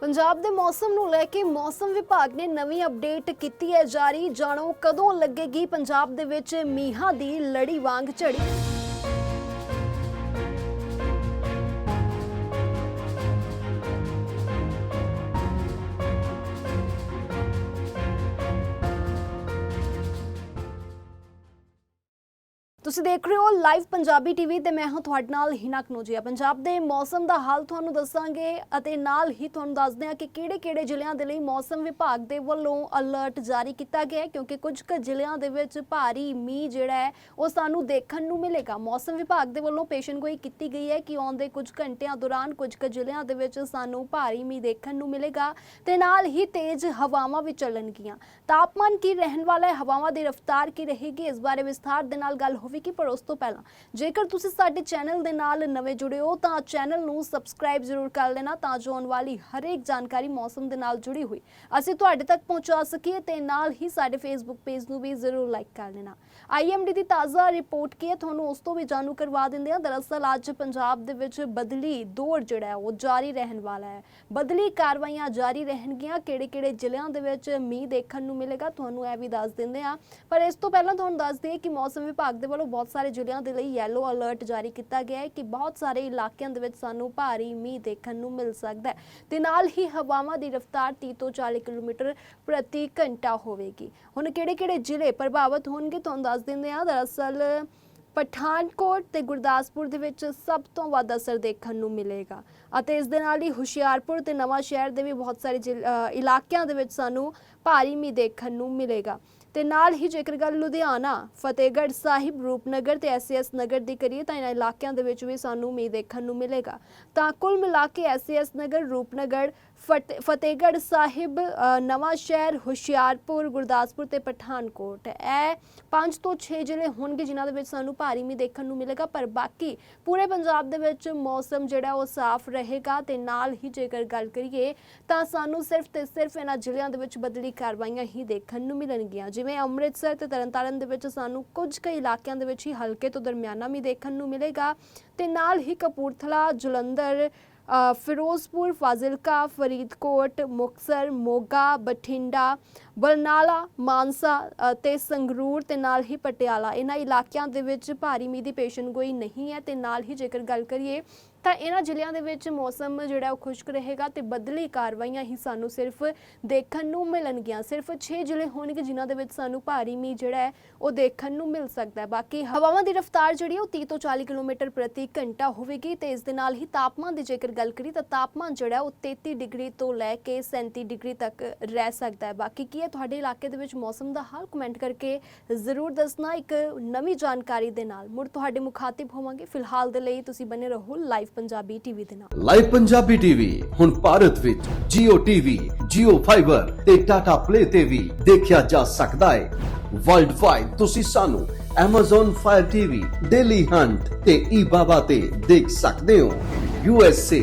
ਪੰਜਾਬ ਦੇ ਮੌਸਮ ਨੂੰ ਲੈ ਕੇ ਮੌਸਮ ਵਿਭਾਗ ਨੇ ਨਵੀਂ ਅਪਡੇਟ ਕੀਤੀ ਹੈ। ਜਾਰੀ ਜਾਣੋ ਕਦੋਂ ਲੱਗੇਗੀ ਪੰਜਾਬ ਦੇ ਵਿੱਚ ਮੀਂਹਾਂ ਦੀ ਲੜੀ ਵਾਂਗ ਝੜੀ? ਤੁਸੀਂ ਦੇਖ ਰਹੇ ਹੋ ਲਾਈਵ ਪੰਜਾਬੀ ਟੀਵੀ ਤੇ ਮੈਂ ਹਾਂ ਤੁਹਾਡੇ ਨਾਲ ਹਿਨਾ ਕਨੋਜੀਆ। ਪੰਜਾਬ ਦੇ ਮੌਸਮ ਦਾ ਹਾਲ ਤੁਹਾਨੂੰ ਦੱਸਾਂਗੇ ਅਤੇ ਨਾਲ ਹੀ ਤੁਹਾਨੂੰ ਦੱਸਦੇ ਹਾਂ ਕਿ ਕਿਹੜੇ-ਕਿਹੜੇ ਜ਼ਿਲ੍ਹਿਆਂ ਦੇ ਲਈ ਮੌਸਮ ਵਿਭਾਗ ਦੇ ਵੱਲੋਂ ਅਲਰਟ ਜਾਰੀ ਕੀਤਾ ਗਿਆ ਹੈ, ਕਿਉਂਕਿ ਕੁਝ ਕੁ ਜ਼ਿਲ੍ਹਿਆਂ ਦੇ ਵਿੱਚ ਭਾਰੀ ਮੀਂਹ ਜਿਹੜਾ ਹੈ, ਉਹ ਸਾਨੂੰ ਦੇਖਣ ਨੂੰ ਮਿਲੇਗਾ। ਮੌਸਮ ਵਿਭਾਗ ਦੇ ਵੱਲੋਂ ਪੇਸ਼ਨਗੋਈ ਕੀਤੀ ਗਈ ਹੈ ਕਿ ਆਉਂਦੇ ਕੁਝ ਘੰਟਿਆਂ ਦੌਰਾਨ ਕੁਝ ਕੁ ਜ਼ਿਲ੍ਹਿਆਂ ਦੇ ਵਿੱਚ ਸਾਨੂੰ ਭਾਰੀ ਮੀਂਹ ਦੇਖਣ ਨੂੰ ਮਿਲੇਗਾ ਤੇ ਨਾਲ ਹੀ ਤੇਜ਼ ਹਵਾਵਾਂ ਵੀ ਚੱਲਣਗੀਆਂ। ਤਾਪਮਾਨ ਕੀ ਰਹਿਣ ਵਾਲਾ ਹੈ? ਹਵਾਵਾਂ ਦੀ ਰਫ਼ਤਾਰ ਕੀ ਰਹੇਗੀ? ਇਸ ਬਾਰੇ ਵਿਸਥਾਰ ਦੇ ਨਾਲ ਗੱਲ ਹੋਵੇ ਹੋਵੇਗੀ ਪਰ ਉਸ ਤੋਂ ਪਹਿਲਾਂ ਜੇਕਰ ਤੁਸੀਂ ਸਾਡੇ ਚੈਨਲ ਦੇ ਨਾਲ ਨਵੇਂ ਜੁੜੇ ਹੋ, ਤਾਂ ਚੈਨਲ ਨੂੰ ਸਬਸਕ੍ਰਾਈਬ ਜ਼ਰੂਰ ਕਰ ਲੈਣਾ ਤਾਂ ਜੋ ਆਉਣ ਵਾਲੀ ਹਰੇਕ ਜਾਣਕਾਰੀ ਮੌਸਮ ਦੇ ਨਾਲ ਜੁੜੀ ਹੋਈ। ਅਸੀਂ ਤੁਹਾਡੇ ਤੱਕ ਪਹੁੰਚਾ ਸਕੀਏ ਤੇ ਨਾਲ ਹੀ ਸਾਡੇ ਫੇਸਬੁੱਕ ਪੇਜ ਨੂੰ ਵੀ ਜ਼ਰੂਰ ਲਾਈਕ ਕਰ ਲੈਣਾ। ਆਈਐਮਡੀ ਦੀ ਤਾਜ਼ਾ ਰਿਪੋਰਟ ਕੀ ਹੈ, ਤੁਹਾਨੂੰ ਉਸ ਤੋਂ ਵੀ ਜਾਣੂ ਕਰਵਾ ਦਿੰਦੇ ਹਾਂ। ਦਰਅਸਲ, ਅੱਜ ਪੰਜਾਬ ਦੇ ਵਿੱਚ ਬਦਲੀ ਦੌਰ ਜਿਹੜਾ ਹੈ, ਉਹ ਜਾਰੀ ਰਹਿਣ ਵਾਲਾ ਹੈ। ਬਦਲੀ ਕਾਰਵਾਈਆਂ ਜਾਰੀ ਰਹਿਣਗੀਆਂ। ਕਿਹੜੇ-ਕਿਹੜੇ ਜ਼ਿਲ੍ਹਿਆਂ ਦੇ ਵਿੱਚ ਮੀਂਹ ਦੇਖਣ ਨੂੰ ਮਿਲੇਗਾ, ਤੁਹਾਨੂੰ ਇਹ ਵੀ ਦੱਸ ਦਿੰਦੇ ਹਾਂ। ਪਰ ਇਸ ਤੋਂ ਪਹਿਲਾਂ ਤੁਹਾਨੂੰ ਦੱਸ ਦਈਏ ਕਿ ਮੌਸਮ ਵਿਭਾਗ ਦੇ ਵੱਲੋਂ ਬਹੁਤ ਸਾਰੇ ਜ਼ਿਲ੍ਹਿਆਂ ਦੇ ਲਈ ਯੈਲੋ ਅਲਰਟ ਜਾਰੀ ਕੀਤਾ ਗਿਆ ਹੈ ਕਿ ਬਹੁਤ ਸਾਰੇ ਇਲਾਕਿਆਂ ਦੇ ਵਿੱਚ ਸਾਨੂੰ ਭਾਰੀ ਮੀਂਹ ਦੇਖਣ ਨੂੰ ਮਿਲ ਸਕਦਾ ਹੈ ਤੇ ਨਾਲ ਹੀ ਹਵਾਵਾਂ ਦੀ ਰਫ਼ਤਾਰ 30 ਤੋਂ 40 ਕਿਲੋਮੀਟਰ ਪ੍ਰਤੀ ਘੰਟਾ ਹੋਵੇਗੀ। ਹੁਣ ਕਿਹੜੇ-ਕਿਹੜੇ ਜ਼ਿਲ੍ਹੇ ਪ੍ਰਭਾਵਿਤ ਹੋਣਗੇ ਤੁਹਾਨੂੰ ਦੱਸ ਦਿੰਦੇ ਹਾਂ। ਦਰਅਸਲ ਪਠਾਨਕੋਟ ਤੇ ਗੁਰਦਾਸਪੁਰ ਦੇ ਵਿੱਚ ਸਭ ਤੋਂ ਵੱਧ ਅਸਰ ਦੇਖਣ ਨੂੰ ਮਿਲੇਗਾ ਅਤੇ ਇਸ ਦੇ ਨਾਲ ਹੀ ਹੁਸ਼ਿਆਰਪੁਰ ਤੇ ਨਵਾਂ ਸ਼ਹਿਰ ਦੇ ਵੀ ਬਹੁਤ ਸਾਰੇ ਜ਼ਿਲ- ਇਲਾਕਿਆਂ ਦੇ ਵਿੱਚ ਸਾਨੂੰ ਭਾਰੀ ਮੀਂਹ ਦੇਖਣ ਨੂੰ ਮਿਲੇਗਾ। ਤੇ ਨਾਲ ਹੀ ਜੇਕਰ ਗੱਲ ਲੁਧਿਆਣਾ ਫਤਿਹਗੜ੍ਹ ਸਾਹਿਬ ਰੂਪਨਗਰ ਤੇ ਐਸਐਸ ਨਗਰ ਦੀ ਕਰੀਏ ਤਾਂ ਇਹਨਾਂ ਇਲਾਕਿਆਂ ਦੇ ਵਿੱਚ ਵੀ ਸਾਨੂੰ ਮੀਂਹ ਦੇਖਣ ਨੂੰ ਮਿਲੇਗਾ। ਤਾਂ ਕੁੱਲ ਮਿਲਾ ਕੇ ਐਸਐਸ ਨਗਰ ਰੂਪਨਗਰ ਫਤਿ- ਫਤਿਹਗੜ੍ਹ ਸਾਹਿਬ ਅ, ਨਵਾਂ ਸ਼ਹਿਰ ਹੁਸ਼ਿਆਰਪੁਰ ਗੁਰਦਾਸਪੁਰ ਤੇ ਪਠਾਨਕੋਟ। ਇਹ ਪੰਜ ਤੋਂ 6 ਜ਼ਿਲ੍ਹੇ ਹੋਣਗੇ ਜਿਨ੍ਹਾਂ ਦੇ ਵਿੱਚ ਸਾਨੂੰ ਭਾਰੀ ਮੀਂਹ ਦੇਖਣ ਨੂੰ ਮਿਲੇਗਾ ਪਰ ਬਾਕੀ ਪੂਰੇ ਪੰਜਾਬ ਦੇ ਵਿੱਚ ਮੌਸਮ ਜਿਹੜਾ ਉਹ ਸਾਫ਼ ਰਹੇਗਾ ਤੇ ਨਾਲ ਹੀ ਜੇਕਰ ਗੱਲ ਕਰੀਏ ਤਾਂ ਸਾਨੂੰ ਸਿਰਫ ਤੇ ਸਿਰਫ ਇਹਨਾਂ ਜ਼ਿਲ੍ਹਿਆਂ ਦੇ ਵਿੱਚ ਬਦਲੀ ਕਾਰਵਾਈਆਂ ਹੀ ਦੇਖਣ ਨੂੰ ਮਿਲਣਗੀਆਂ ਜਿਵੇਂ ਜਿਵੇਂ ਅੰਮ੍ਰਿਤਸਰ ਤੇ ਤਰਨਤਾਰਨ ਦੇ ਵਿੱਚ ਸਾਨੂੰ ਕੁਝ ਕਈ ਇਲਾਕਿਆਂ ਦੇ ਵਿੱਚ ਹੀ ਹਲਕੇ ਤੋਂ ਦਰਮਿਆਨਾ ਵੀ ਦੇਖਣ ਨੂੰ ਮਿਲੇਗਾ। ਤੇ ਨਾਲ ਹੀ ਕਪੂਰਥਲਾ ਜਲੰਧਰ ਅ, ਫਿਰੋਜ਼ਪੁਰ ਫਾਜ਼ਿਲਕਾ ਫਰੀਦਕੋਟ ਮੁਕਤਸਰ ਮੋਗਾ ਬਠਿੰਡਾ ਬਰਨਾਲਾ ਮਾਨਸਾ ਅ, ਤੇ ਸੰਗਰੂਰ ਤੇ ਨਾਲ ਹੀ ਪਟਿਆਲਾ। ਇਹਨਾਂ ਇਲਾਕਿਆਂ ਦੇ ਵਿੱਚ ਭਾਰੀ ਮੀਂਹ ਦੀ ਪੇਸ਼ਨਗੋਈ ਨਹੀਂ ਹੈ ਤੇ ਨਾਲ ਹੀ ਜੇਕਰ ਗੱਲ ਕਰੀਏ ਤਾਂ ਇਹਨਾਂ ਜ਼ਿਲ੍ਹਿਆਂ ਦੇ ਵਿੱਚ ਮੌਸਮ ਜਿਹੜਾ ਉਹ ਖੁਸ਼ਕ ਰਹੇਗਾ ਤੇ ਬਦਲੀ ਕਾਰਵਾਈਆਂ ਹੀ ਸਾਨੂੰ ਸਿਰਫ ਦੇਖਣ ਨੂੰ ਮਿਲਣਗੀਆਂ। ਸਿਰਫ 6 ਜ਼ਿਲ੍ਹੇ ਹੋਣਗੇ ਜਿਨ੍ਹਾਂ ਦੇ ਵਿੱਚ ਸਾਨੂੰ ਭਾਰੀ ਮੀਂਹ ਜਿਹੜਾ ਹੈ ਉਹ ਦੇਖਣ ਨੂੰ ਮਿਲ ਸਕਦਾ ਹੈ। ਬਾਕੀ ਹਵਾਵਾਂ ਦੀ ਰਫ਼ਤਾਰ ਜਿਹੜੀ ਉਹ 30 ਤੋਂ 40 ਕਿਲੋਮੀਟਰ ਪ੍ਰਤੀ ਘੰਟਾ ਹੋਵੇਗੀ ਤੇ ਇਸ ਦੇ ਨਾਲ ਹੀ ਤਾਪਮਾਨ ਦੀ ਜੇਕਰ ਗੱਲ ਕਰੀ ਤਾਂ ਤਾਪਮਾਨ ਜਿਹੜਾ ਉਹ 33 ਡਿਗਰੀ ਤੋਂ ਲੈ ਕੇ 37 ਡਿਗਰੀ ਤੱਕ ਰਹਿ ਸਕਦਾ ਹੈ। ਬਾਕੀ ਕੀ ਹੈ। ਤੁਹਾਡੇ ਇਲਾਕੇ ਦੇ ਵਿੱਚ ਮੌਸਮ ਦਾ ਹਾਲ ਕਮੈਂਟ ਕਰਕੇ ਜ਼ਰੂਰ ਦੱਸਣਾ ਇੱਕ ਨਵੀਂ ਜਾਣਕਾਰੀ ਦੇ ਨਾਲ। ਮੁੜ ਤੁਹਾਡੇ ਮੁਖਾਤਿਬ ਹੋਵਾਂਗੇ। ਫਿਲਹਾਲ ਦੇ ਲਈ ਤੁਸੀਂ ਬਨੇ ਰਹੋ ਲਾਈਵ ਪੰਜਾਬੀ ਟੀਵੀ ਦੇ ਨਾਲ। ਲਾਈਵ ਪੰਜਾਬੀ ਟੀਵੀ ਹੁਣ ਭਾਰਤ ਵਿੱਚ Jio TV, Jio Fiber ਤੇ Tata Play ਤੇ ਵੀ ਦੇਖਿਆ ਜਾ ਸਕਦਾ ਹੈ। ਵਰਲਡ ਵਾਈਡ ਤੁਸੀਂ ਸਾਨੂੰ Amazon Fire TV, Daily Hunt ਤੇ eBaba ਤੇ ਦੇਖ ਸਕਦੇ ਹੋ। USA,